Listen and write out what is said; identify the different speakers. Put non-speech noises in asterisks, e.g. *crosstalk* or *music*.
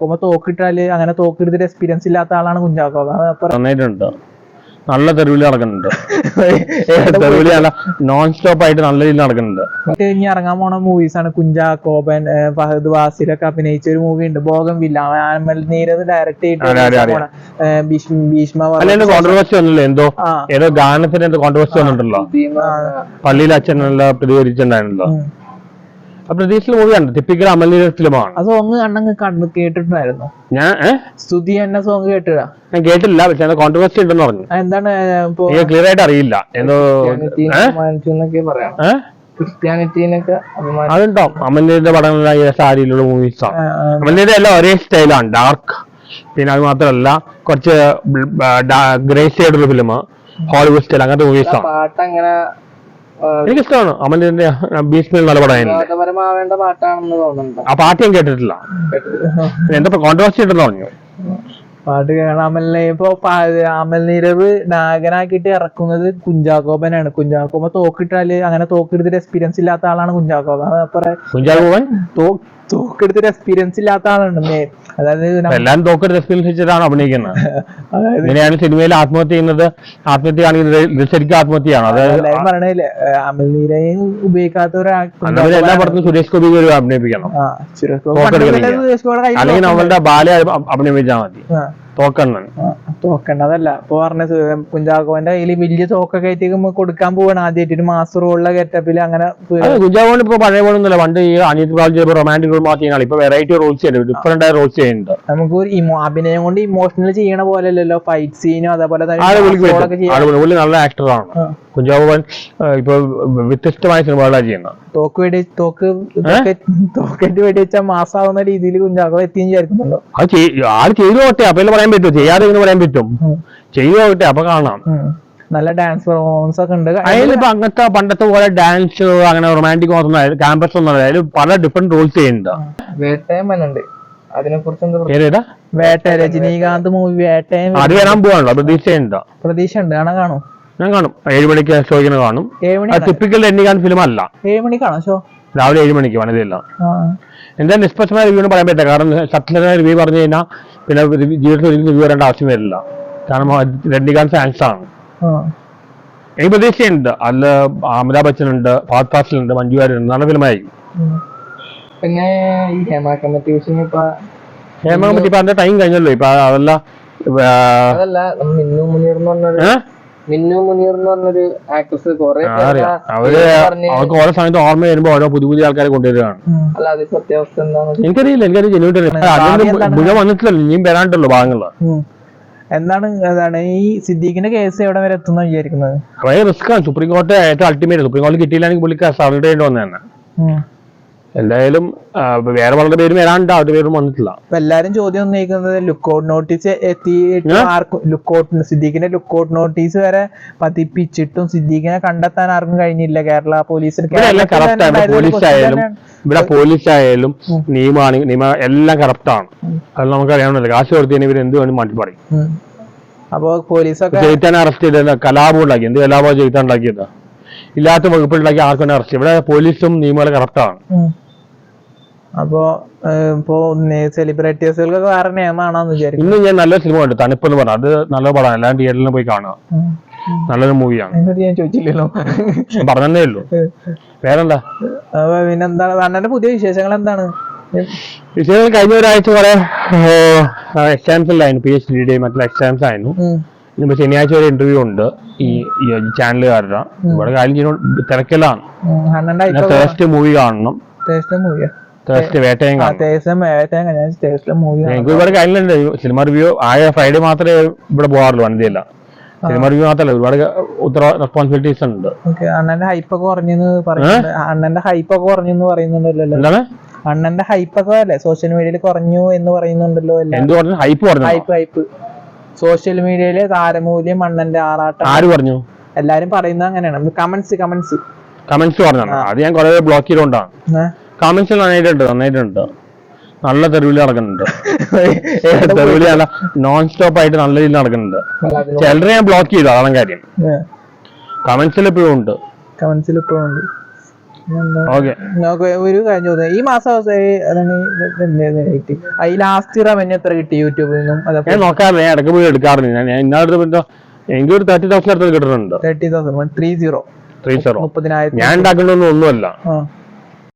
Speaker 1: കുമ്പോ തോക്കിട്ടാൽ അങ്ങനെ തോക്കെടുത്തിട്ട് എക്സ്പീരിയൻസ് ഇല്ലാത്ത ആളാണ് കുഞ്ചാക്കോ. അപ്പൊ
Speaker 2: നന്നായിട്ടുണ്ട്. നല്ല തെരുവിലി നടക്കുന്നുണ്ട്. *laughs* തെരുവിലി നല്ല നോൺ സ്റ്റോപ്പ് ആയിട്ട് നല്ല രീതിയിൽ നടക്കുന്നുണ്ട്.
Speaker 1: ഇനി ഇറങ്ങാൻ പോണ മൂവീസ് ആണ് കുഞ്ചാക്കോബൻ ഫഹദ് വാസിലൊക്കെ അഭിനയിച്ച ഒരു മൂവി ഉണ്ട്. Bougainvillea. നീരത് ഡയറക്ട്. ചെയ്തിട്ട് ഭീഷ്മ
Speaker 2: കോൺട്രവേഴ്സി എന്തോ ഏതോ ഗാനത്തിന് എന്തോ കോൺട്രവേഴ്സി വന്നിട്ടുണ്ടല്ലോ. പള്ളിയിൽ അച്ഛനെല്ലാം നല്ല പ്രതികരിച്ചിട്ടുണ്ടായിരുന്നല്ലോ. മൂവി ടിപ്പിക്കൽ ഫിലിമാണ്
Speaker 1: ആ സോങ് കണ്ണങ്ങ് കണ്ടു കേട്ടിട്ടുണ്ടായിരുന്നു.
Speaker 2: ഞാൻ
Speaker 1: സ്തുതി എന്ന സോങ് കേട്ടിടാ
Speaker 2: ഞാൻ കേട്ടില്ല പക്ഷെ അത് കോൺട്രവേഴ്സി ഉണ്ടെന്ന് പറഞ്ഞു.
Speaker 1: എന്താണ്
Speaker 2: ക്ലിയർ ആയിട്ട് അറിയില്ല. എന്തോ
Speaker 1: പറയാം. ക്രിസ്ത്യാനിറ്റീനൊക്കെ
Speaker 2: അതുണ്ടാവും അമലിന്റെ സാരിയിലുള്ള മൂവീസാണ്. അമലിന്റെ എല്ലാം ഒരേ സ്റ്റൈലാണ് ഡാർക്ക് പിന്നെ അത് മാത്രമല്ല കുറച്ച് ഗ്രേ ഷെയ്ഡുള്ള ഫിലിം ഹോളിവുഡ് സ്റ്റൈൽ അങ്ങനത്തെ മൂവീസാണ്
Speaker 1: പാട്ട് അങ്ങനെ
Speaker 2: എനിക്ക് ഇഷ്ടമാണ് അമലിന്റെ ഭീഷണി
Speaker 1: വിനോദപരമാവേണ്ട പാട്ടാണെന്ന് തോന്നുന്നുണ്ട്.
Speaker 2: ആ പാട്ട് ഞാൻ കേട്ടിട്ടില്ല. എന്താ കോൺട്രവേഴ്സി ഉണ്ടെന്ന് പറഞ്ഞു.
Speaker 1: പാട്ട് കേൾക്കണം. അമലിനെ ഇപ്പൊ അമൽ നീരവ് നായകനാക്കിയിട്ട് ഇറക്കുന്നത് കുഞ്ചാക്കോബനാണ് തോക്കിട്ടാൽ തോക്കിട്ടാൽ അങ്ങനെ തോക്കെടുത്തിട്ട് എക്സ്പീരിയൻസ് ഇല്ലാത്ത ആളാണ് കുഞ്ചാക്കോബൻ അത് അപ്പറെ
Speaker 2: കുഞ്ചാൽ പോവൻ
Speaker 1: തോ- തോക്കെടുത്തിട്ട് എക്സ്പീരിയൻസ് ഇല്ലാത്ത ആളുണ്ടെന്നേ. അതായത്
Speaker 2: എല്ലാം തോക്കെടുത്ത് എക്സ്പീരിയൻസ് വെച്ചിട്ടാണ് അഭിനയിക്കുന്നത് *laughs* ഇങ്ങനെയാണ് സിനിമയിൽ ആത്മഹത്യ ചെയ്യുന്നത് ആത്മഹത്യ ആണെങ്കിൽ ഇത് ശരിക്കും ആത്മഹത്യയാണ് അത്
Speaker 1: എല്ലാരും പറയണില്ലേ അമൽ നീരയും ഉപയോഗിക്കാത്ത
Speaker 2: ഒരാൾ എല്ലാ പടത്തും സുരേഷ് ഗോപി ഒരു അഭിനയിപ്പിക്കണം
Speaker 1: സുരേഷ് ഗോപി
Speaker 2: അല്ലെങ്കിൽ. നമ്മളുടെ ബാല അഭിനയിപ്പിച്ചാൽ മതി. തോക്കണ്ണൻ.
Speaker 1: ആ, തോക്കണ്ടതല്ല ഇപ്പൊ പറഞ്ഞ കുഞ്ചാക്കോന്റെ കയ്യിൽ വലിയ തോക്കൊക്കെ ആയിട്ട് കൊടുക്കാൻ പോവാണ് ആദ്യമായിട്ട് ഒരു മാസ്റ്റർ റോളിലെ ഗെറ്റപ്പിൽ അങ്ങനെ
Speaker 2: കുഞ്ചാക്കോണ്ട് ഇപ്പൊ പഴയ പോലെ ഒന്നുമില്ല. പണ്ട് ഈ അനിയത്ത് ചെയ്തപ്പോൾ റൊമാന്റിക് റോൾ മാത്രം ചെയ്യുന്ന ഇപ്പൊ വെറൈറ്റി റോൾസ് ചെയ്യുന്നുണ്ട്. ഡിഫറെന്റ് ആയ റോൾസ് ചെയ്യുന്നുണ്ട്.
Speaker 1: നമുക്ക് ഒരു അഭിനയം കൊണ്ട് ഇമോഷണൽ ചെയ്യണ പോലെ അല്ലല്ലോ. ഫൈറ്റ് സീനും അതേപോലെ തന്നെ
Speaker 2: നല്ല ആക്ടറാണ്
Speaker 1: ആ.
Speaker 2: കുഞ്ചാവോൻ ഇപ്പൊ വ്യത്യസ്തമായ സിനിമകളാണ് ചെയ്യുന്നത്.
Speaker 1: തോക്ക് വെടി തോക്ക് തോക്കേറ്റ് വെടി വെച്ചാൽ മാസാവുന്ന രീതിയിൽ കുഞ്ചാക്കോ എത്തിയും ചേർക്കുന്നുണ്ടോ
Speaker 2: അത് ചെയ്- ആൾ ചെയ്തു പോട്ടെ അപ്പൊ പറയാൻ പറ്റും ചെയ്യാതെ എന്ന് പറയാൻ പറ്റും? ചെയ്തു നോട്ടെ അപ്പൊ കാണാം
Speaker 1: നല്ല ഡാൻസ് പെർഫോമൻസ് ഒക്കെ ഉണ്ട്.
Speaker 2: അതിലിപ്പോ അങ്ങനത്തെ പണ്ടത്തെ പോലെ ഡാൻസ് അങ്ങനെ റൊമാന്റിക് മാത്രം ക്യാമ്പസ് ഒന്നും അതായത് അതിൽ പല ഡിഫറെന്റ് റോൾസ് ചെയ്യുന്നുണ്ട്.
Speaker 1: വേട്ടയമ്മനുണ്ട് അതിനെ കുറിച്ച് എന്താ
Speaker 2: ഏതാ
Speaker 1: വേട്ട രജനീകാന്ത് മൂവി വേട്ടയം
Speaker 2: അത് വരാൻ പോവാണല്ലോ. പ്രതീക്ഷയുണ്ട്.
Speaker 1: പ്രതീക്ഷ ഉണ്ട് കാണാൻ കാണും
Speaker 2: ഞാൻ കാണും. ഏഴ് മണിക്ക് കാണും. ടിപ്പിക്കൽ രജനീകാന്ത് ഫിലിം അല്ല.
Speaker 1: ഏഴ് മണിക്കാണോ ഷോ?
Speaker 2: രാവിലെ ഏഴ് മണിക്ക് വനിതയെല്ലാം
Speaker 1: ആ.
Speaker 2: എന്താ നിഷ്പക്ഷമായ റിവ്യൂ എന്ന് പറയാൻ പറ്റില്ല. കാരണം സത്യസന്ധമായ റിവ്യൂ പറഞ്ഞു കഴിഞ്ഞാൽ പിന്നെ ജീവിതത്തിൽ ഒരിക്കലും റിവ്യൂ വരേണ്ട ആവശ്യം വരില്ല. കാരണം രണ്ടികാന്ത് ഫാൻസ് ആണ്. എനിക്ക് പ്രതീക്ഷയുണ്ട്. അതിൽ അമിതാഭ് ബച്ചൻ ഉണ്ട് ഫാത് ഫാസിൽ ഉണ്ട് മഞ്ജു വാര്യർ ഉണ്ട്. നല്ല ഫിലിമായി.
Speaker 1: പിന്നെ ഈ ഹേമ കമ്മിറ്റി വിഷയം ഇപ്പൊ
Speaker 2: ഹേമ കമ്മിറ്റി ഇപ്പൊ അതിന്റെ ടൈം കഴിഞ്ഞല്ലോ. ഇപ്പൊ അതല്ല
Speaker 1: അതല്ല മിന്നു മുനീർ എന്ന്? മിന്നു മുനീർ എന്ന് പറഞ്ഞൊരു ആക്ട്രസ് കൊറേ
Speaker 2: അവർ
Speaker 1: പറഞ്ഞ്
Speaker 2: അവർക്ക് ഓരോ സമയത്ത് ഓർമ്മ വരുമ്പോ ഓരോ പുതിയ പുതിയ ആൾക്കാരെ കൊണ്ടുവരികയാണ്.
Speaker 1: അല്ല അത് സത്യാവസ്ഥ എന്താണെന്ന്
Speaker 2: എനിക്കറിയില്ല എനിക്കത്
Speaker 1: എന്താണ്?
Speaker 2: മുഴുവൻ വന്നിട്ടില്ലല്ലോ ഇനിയും വരാണ്ടല്ലോ
Speaker 1: ഭാഗങ്ങൾ. എന്താണ് അതാണ് ഈ സിദ്ദീഖിന്റെ കേസ് എവിടെ വരെ എത്തുന്ന വിചാരിക്കുന്നത്?
Speaker 2: കുറെ റിസ്ക് ആണ്. സുപ്രീം കോടതി ഏറ്റവും അൾട്ടിമേറ്റ് സുപ്രീം കോടതി കിട്ടിയില്ലെങ്കിൽ പുള്ളിക്ക് സറണ്ടർ ചെയ്യേണ്ടി. എന്തായാലും വേറെ വളരെ പേരും വരാണ്ട് അവരുടെ പേരും വന്നിട്ടില്ല.
Speaker 1: അപ്പൊ എല്ലാരും ചോദ്യം ഉന്നയിക്കുന്നത് ലുക്കൗട്ട് നോട്ടീസ് എത്തിയിട്ട്? ആർക്കും ലുക്കൗട്ട് സിദ്ദീഖിന്റെ ലുക്കൗട്ട് നോട്ടീസ് വരെ പതിപ്പിച്ചിട്ടും സിദ്ദീഖിനെ കണ്ടെത്താൻ ആർക്കും കഴിഞ്ഞില്ല. കേരള
Speaker 2: പോലീസിന് പോലീസായാലും പോലീസ് ആയാലും ഇവിടെ പോലീസ് ആയാലും നിയമമാണെങ്കിൽ നിയമ എല്ലാം കറപ്റ്റ് ആണ്. അത് നമുക്കറിയാവുന്നല്ലോ കാശ് കൊടുത്തതിന് ഇവർ എന്ത് വേണം മാറ്റി പറയും.
Speaker 1: അപ്പൊ പോലീസൊക്കെ
Speaker 2: ജയിത്താൻ അറസ്റ്റ് ചെയ്ത കലാപം ഉണ്ടാക്കി. എന്ത് കലാപം ജയിത്താൻ ഉണ്ടാക്കിയതാ? ഇല്ലാത്ത വകുപ്പുണ്ടാക്കി ആർക്കും അറസ്റ്റ് ഇവിടെ പോലീസും നിയമങ്ങളും കറക്റ്റ് ആണ്.
Speaker 1: ഉം. അപ്പൊ ഇപ്പോ സെലിബ്രിറ്റീസുകൾക്ക് വേറെ നിയമമാണെന്ന് വിചാരിക്കും
Speaker 2: ഇന്ന് ഞാൻ നല്ല സിനിമ കണ്ടു. തണുപ്പ് എന്ന് പറഞ്ഞു. അത് നല്ല പടമാണ്. എല്ലാം തിയേറ്ററിൽ പോയി കാണുക. നല്ലൊരു മൂവിയാണ്
Speaker 1: എന്നിട്ട് ഞാൻ ചോദിച്ചില്ലല്ലോ.
Speaker 2: ഞാൻ ഉള്ളു. വേറെന്താ?
Speaker 1: പിന്നെന്താണ്? അണ്ണന്റെ പുതിയ വിശേഷങ്ങൾ എന്താണ്?
Speaker 2: വിശേഷങ്ങൾ കഴിഞ്ഞ ഒരാഴ്ച കുറെ എക്സാംസ് ഉണ്ടായിരുന്നു പി എച്ച് ഡിയുടെയും മറ്റുള്ള എക്സാംസ് ആയിരുന്നു. ഇനിയിപ്പോ ശനിയാഴ്ച ഒരു ഇന്റർവ്യൂ ഉണ്ട്. ഈ ചാനലുകാരുടെ. ഇവിടെ കാര്യം തിരക്കലാണ്. തേഴ്സ്ഡേ മൂവി കാണണം.
Speaker 1: തേസ്റ്റ് മൂവിയാ
Speaker 2: ഒരുപാട് കാര്യങ്ങളുണ്ട് സിനിമ റിവ്യൂ ആയ ഫ്രൈഡേ മാത്രമേ ഇവിടെ പോകാറുള്ളൂ വണ്ടിയല്ല സിനിമ റിവ്യൂ മാത്രമല്ല ഒരുപാട് ഉത്തര റെസ്പോൺസിബിലിറ്റീസ് ഉണ്ട്.
Speaker 1: അണ്ണന്റെ ഹൈപ്പ് ഒക്കെ കുറഞ്ഞെന്ന് പറയുന്നുണ്ട്. അണ്ണന്റെ ഹൈപ്പ് ഒക്കെ കുറഞ്ഞെന്ന് പറയുന്നുണ്ടല്ലോ
Speaker 2: എന്താണ്?
Speaker 1: അണ്ണന്റെ ഹൈപ്പ് ഒക്കെ അല്ലേ? സോഷ്യൽ മീഡിയയിൽ കുറഞ്ഞു എന്ന് പറയുന്നുണ്ടല്ലോ എല്ലാം
Speaker 2: എന്ത് പറഞ്ഞു ഹൈപ്പ് പറഞ്ഞു
Speaker 1: ഹൈപ്പ് ഹൈപ്പ് സോഷ്യൽ മീഡിയയിലെ താരമൂല്യം അണ്ണന്റെ ആറാട്ടം.
Speaker 2: ആര് പറഞ്ഞു
Speaker 1: എല്ലാരും പറയുന്നത് അങ്ങനെയാണ്. കമന്റ്സ് കമന്റ്സ്
Speaker 2: കമന്റ്സ് പറഞ്ഞാണ് അത് ഞാൻ കുറെ ബ്ലോക്ക് ചെയ്തുകൊണ്ടാണ്. കമന്റ്സ് നന്നായിട്ടുണ്ട് നന്നായിട്ടുണ്ട്. നല്ല തെരുവിലി നടക്കുന്നുണ്ട്. *laughs* തെരുവിലി നല്ല നോൺ സ്റ്റോപ്പ് ആയിട്ട് നല്ല രീതിയിൽ നടക്കുന്നുണ്ട്. ചിലരെ ഞാൻ ബ്ലോക്ക് ചെയ്തു അതാണ് കാര്യം. കമന്റ്സിൽ ഇപ്പോഴും ഉണ്ട്.
Speaker 1: കമന്റ്സിൽ ഇപ്പോഴും ഉണ്ട്. ഒരു കാര്യം ചോദിക്കാം. ഈ മാസം ഈ ലാസ്റ്റ് ഇയർ ലാസ്റ്റ് എത്ര കിട്ടി യൂട്യൂബിൽ നിന്നും?
Speaker 2: അതൊക്കെ നോക്കാറില്ല ഞാൻ ഇടയ്ക്ക് പോയി എടുക്കാറില്ല. ഞാൻ പിന്നെ എനിക്ക് ഒരു തേർട്ടി തൗസൻഡ് അടുത്ത് കിട്ടുന്നുണ്ട്.
Speaker 1: Thirty thousand three zero
Speaker 2: three zero
Speaker 1: മുപ്പതിനായിരം
Speaker 2: ഞാൻ ഉണ്ടാക്കുന്നൊന്നും ഒന്നുമല്ല.
Speaker 1: ആ.